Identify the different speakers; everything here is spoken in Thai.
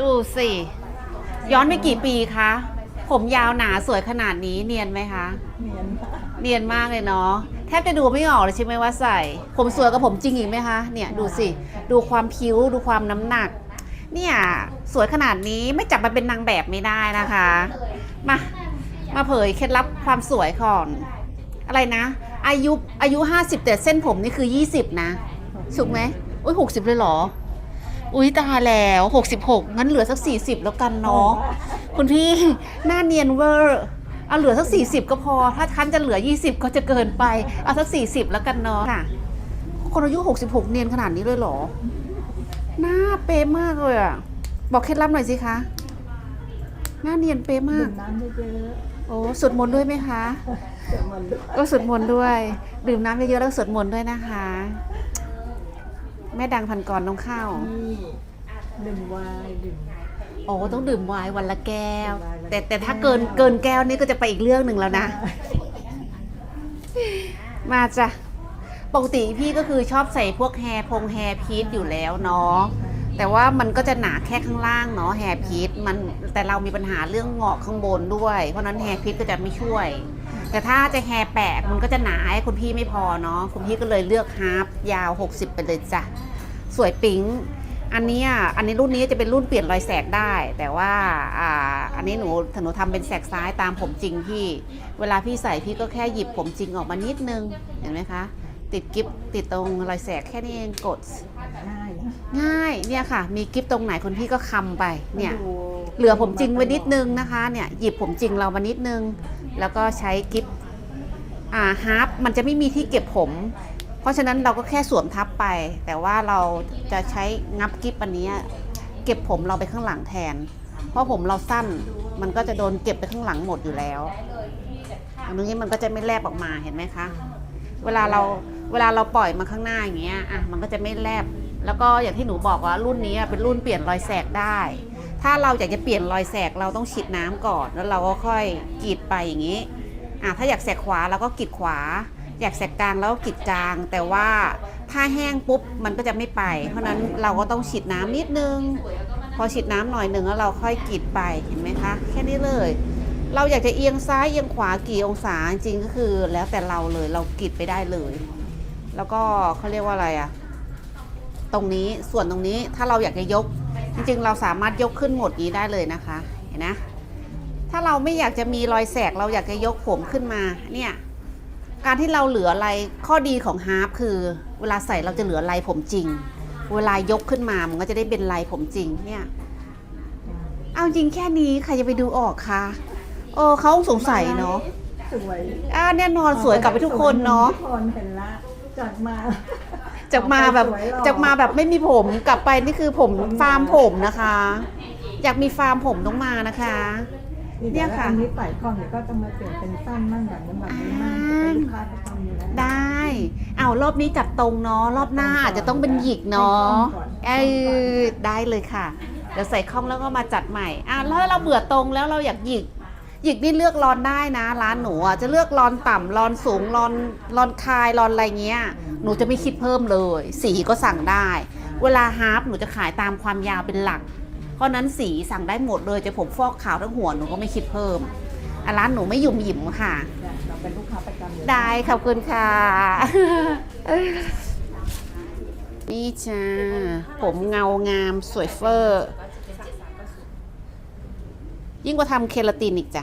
Speaker 1: ดูสิ ย้อนไปกี่ปีคะ ผมยาวหนาสวยขนาดนี้เนียนไหมคะ
Speaker 2: เนียนมาก
Speaker 1: เนียนมากเลยเนาะ แทบจะดูไม่ออกเลยใช่ไหมว่าใส่ ผมสวยกับผมจริงอีกไหมคะ เนี่ยดูสิ ดูความผิวดูความน้ำหนัก เนี่ยสวยขนาดนี้ไม่จับมาเป็นนางแบบไม่ได้นะคะ มา มาเผยเคล็ดลับความสวยก่อน อะไรนะ อายุอายุ 50 แต่เส้นผมนี่คือ 20 นะ ถูกไหมอุ้ย60 เลยเหรอ อุ้ยตายแล้ว 66 งั้นเหลือสัก 40 แล้วกันเนาะคุณพี่หน้าเนียนเวอร์เอาเหลือสัก 40 ก็พอ ถ้าคันจะเหลือ 20 ก็จะเกินไป เอาสัก 40 แล้วกันเนาะค่ะคนอายุ 66 เนียนขนาดนี้เลยเหรอ หน้าเป๊ะมากเลยอะบอกเคล็ดลับหน่อยสิคะ หน้าเนียนเป๊ะมา
Speaker 2: ดื่
Speaker 1: ก
Speaker 2: มน้ำเยอะ
Speaker 1: โอ้สวดมนต์ด้วยไหมคะ
Speaker 2: ๆเดี๋ยวมันด้วย
Speaker 1: ก็สวดมนต์ด้วย ดื่มน้ำเยอะๆแล้วสวดมนต์ด้วยนะคะ แม่ดังพันกรต้องเข้า
Speaker 2: นี่ดื่มไวน์ดื่ม
Speaker 1: โอ้ต้องดื่มไวน์วันละแก้ว
Speaker 2: วันละ
Speaker 1: แต่แต่ถ้า
Speaker 2: แก้ว
Speaker 1: เกินเกินแก้วนี่ก็จะไปอีกเรื่องหนึ่งแล้วนะ มาจ้ะปกติพี่ก็คือชอบใส่พวกแฮร์พงแฮร์พีทอยู่แล้วเนาะ แต่ว่ามันก็จะหนาแค่ข้างล่างเนาะแฮร์พีทมันแต่เรามีปัญหาเรื่องเงาะข้างบนด้วย เพราะนั้นแฮร์พีทก็จะไม่ช่วย แต่ถ้าจะแฮร์แปะมันก็จะหนาให้คุณพี่ไม่พอเนาะคุณพี่ก็เลยเลือกฮาร์ปยาว 60 ไปเลยจ้ะสวยปิ๊งอันนี้อันนี้รุ่นนี้จะเป็นรุ่นเปลี่ยนรอยแสกได้ แต่ว่าอ่าอันนี้หนูหนูทำเป็นแสกซ้ายตามผมจริงพี่ เวลาพี่ใส่พี่ก็แค่หยิบผมจริงออกมานิดนึงเห็นไหมคะ ติดกิฟติดตรงรอยแสกแค่นี้เองกด
Speaker 2: ง่ายนะ
Speaker 1: ง่ายเนี่ยค่ะ มีกิฟตรงไหนคุณพี่ก็คำไปเนี่ย
Speaker 2: ดู
Speaker 1: เหลือผมจริงไว้นิดนึงนะคะเนี่ยหยิบผมจริงเรามานิดนึง แล้วก็ใช้กิฟอ่าฮาร์ปมันจะไม่มีที่เก็บผม เพราะฉะนั้นเราก็แค่สวมทับไป แต่ว่าเราจะใช้งับกิฟอันเนี้ยเก็บผมเราไปข้างหลังแทน เพราะผมเราสั้นมันก็จะโดนเก็บไปข้างหลังหมดอยู่แล้วอันนี้มันก็จะไม่แลบออกมาเห็นไหมคะ เวลาเราเวลาเราปล่อยมาข้างหน้าอย่างเงี้ยอะมันก็จะไม่แลบ แล้วก็อย่างที่หนูบอกว่ารุ่นนี้เป็นรุ่นเปลี่ยนรอยแสกได้ ถ้าเราอยากจะเปลี่ยนรอยแสกเราต้องฉีดน้ำก่อนแล้วเราก็ค่อยกรีดไปอย่างนี้อะถ้าอยากแสกขวาเราก็กรีดขวา อยากแสกกลางแล้วก็กรีดกลาง แต่ว่าถ้าแห้งปุ๊บมันก็จะไม่ไป เพราะนั้นเราก็ต้องฉีดน้ำนิดนึง พอฉีดน้ำหน่อยหนึ่งแล้วเราค่อยกรีดไปเห็นไหมคะ แค่นี้เลย เราอยากจะเอียงซ้ายเอียงขวากี่องศาจริงก็คือ แล้วแต่เราเลยเรากรีดไปได้เลย แล้วก็เขาเรียกว่าอะไรอะ ตรงนี้ส่วนตรงนี้ถ้าเราอยากจะยก จริงๆ เราสามารถยกขึ้นหมดนี้ได้เลยนะคะเห็นนะถ้าเราไม่อยากจะมีรอยแสกเราอยากจะยกผมขึ้นมาเนี่ยการที่เราเหลืออะไรข้อดีของฮาร์ปคือ เวลาใส่เราจะเหลือลายผมจริง เวลายกขึ้นมามันก็จะได้เป็นลายผมจริงเนี่ยเอาจริงแค่นี้ใครจะไปดูออกคะเออเขาสงสัยเนาะ
Speaker 2: สวย
Speaker 1: อ่าแน่นอนสวยกลับไปทุกคนเนาะ
Speaker 2: ทุกคนเห็นละจากมา
Speaker 1: จากมาแบบ
Speaker 2: สวยหล่อ
Speaker 1: จากมาแบบไม่มีผมกลับไปนี่คือผมฟาร์มผมนะคะ อยากมีฟาร์มผมต้องมานะคะ เนี่ยค่ะ
Speaker 2: อันนี้ใส่ก่อนเดี๋ยวก็จะมาเปลี่ยนเป็นสั้นมั่งแบบนั้นแบบนี้มั่ง
Speaker 1: อ่า
Speaker 2: เป็นลูกค้าประจำอยู่แล้ว
Speaker 1: ได้เอารอบนี้จัดตรงเนาะรอบหน้าอาจจะต้องเป็นหยิกเนาะเออได้เลยค่ะเดี๋ยวใส่ข้องแล้วก็มาจัดใหม่อะแล้วเราเบื่อตรงแล้วเราอยากหยิก หยิกนี่เลือกรอนได้นะ ร้านหนูอะจะเลือกรอนต่ำรอนสูงรอนรอนคายรอนอะไรเงี้ย หนูจะไม่คิดเพิ่มเลย สีก็สั่งได้ เวลาฮาร์ปหนูจะขายตามความยาวเป็นหลัก เพราะนั้นสีสั่งได้หมดเลยจะผมฟอกขาวทั้งหัวหนูก็ไม่คิดเพิ่มร้านหนูไม่หยุ่มหยิมค่ะ
Speaker 2: เราเป็นลูกค้าประจำ
Speaker 1: ได้ขอบคุณค่ะ นี่จ้าผมเงางามสวยเฟอร์ ยิ่งกว่าทำเคลาตินอีกจ้ะ